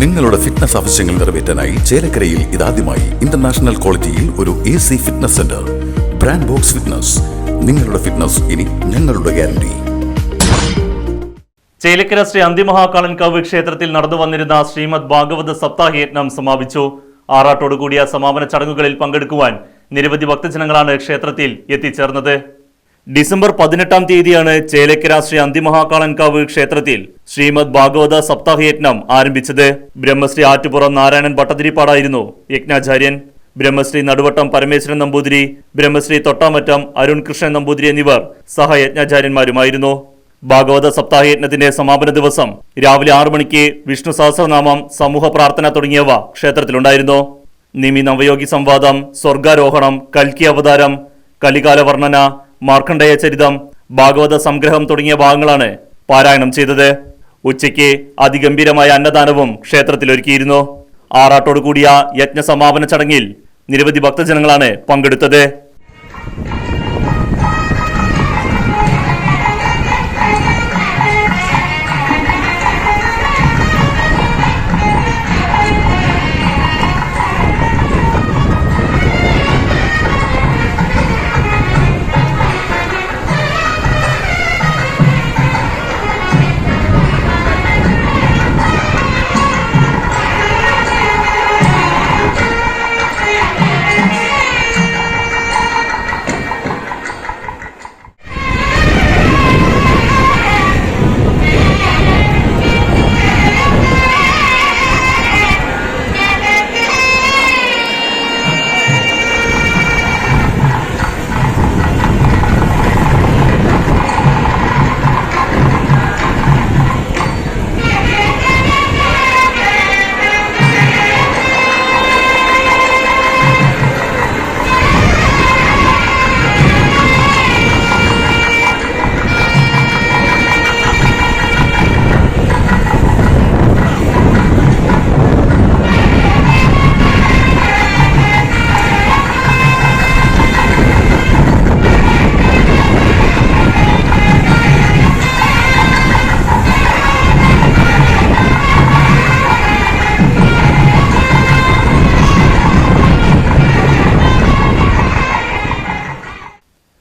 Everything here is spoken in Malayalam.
നിങ്ങളുടെ ഫിറ്റ്നസ് ആവശ്യങ്ങൾ നിറവേറ്റാനായി ചേലക്കരയിൽ ഇതാദ്യമായി ഇന്റർനാഷണൽ ക്വാളിറ്റിയിൽ ഒരു A C fitness centre brand box fitness നിങ്ങളുടെ ഫിറ്റ്നസ് ഇനി ഞങ്ങളുടെ ഗ്യാരണ്ടി ചേലക്കര ശ്രീ അന്തിമഹാകാളൻ അന്തിമഹാകാളൻകാവ് ക്ഷേത്രത്തിൽ നടന്നു വന്നിരുന്ന ശ്രീമദ് ഭാഗവത സപ്താഹ സപ്താഹയജ്ഞം സമാപിച്ചു. ആറാട്ടോടുകൂടിയ സമാപന ചടങ്ങുകളിൽ പങ്കെടുക്കുവാൻ നിരവധി ഭക്തജനങ്ങളാണ് ക്ഷേത്രത്തിൽ എത്തിച്ചേർന്നത്. ഡിസംബർ പതിനെട്ടാം തീയതിയാണ് ചേലക്കര ശ്രീ അന്തിമഹാകാളൻകാവ് ക്ഷേത്രത്തിൽ ശ്രീമദ് ഭാഗവത സപ്താഹ യജ്ഞം ആരംഭിച്ചത്. ബ്രഹ്മശ്രീ ആറ്റുപുറം നാരായണൻ ഭട്ടതിരിപ്പാടായിരുന്നു യജ്ഞാചാര്യൻ. ബ്രഹ്മശ്രീ നടുവട്ടം പരമേശ്വരൻ നമ്പൂതിരി ബ്രഹ്മശ്രീ തൊട്ടാമറ്റം അരുൺ കൃഷ്ണൻ നമ്പൂതിരി എന്നിവർ സഹയജ്ഞാചാര്യന്മാരുമായിരുന്നു. ഭാഗവത സപ്താഹയജ്ഞത്തിന്റെ സമാപന ദിവസം രാവിലെ ആറു മണിക്ക് വിഷ്ണു സഹസ്രനാമം സമൂഹ പ്രാർത്ഥന തുടങ്ങിയവ ക്ഷേത്രത്തിലുണ്ടായിരുന്നു. നിമി നവയോഗി സംവാദം സ്വർഗാരോഹണം കൽക്കി അവതാരം കലികാല വർണന മാർക്കണ്ഡേയ ചരിതം ഭാഗവത സംഗ്രഹം തുടങ്ങിയ ഭാഗങ്ങളാണ് പാരായണം ചെയ്തത്. ഉച്ചയ്ക്ക് അതിഗംഭീരമായ അന്നദാനവും ക്ഷേത്രത്തിലൊരുക്കിയിരുന്നു ഒരുക്കിയിരുന്നു. കൂടിയ യജ്ഞ സമാപന ചടങ്ങിൽ നിരവധി ഭക്തജനങ്ങളാണ് പങ്കെടുത്തത്.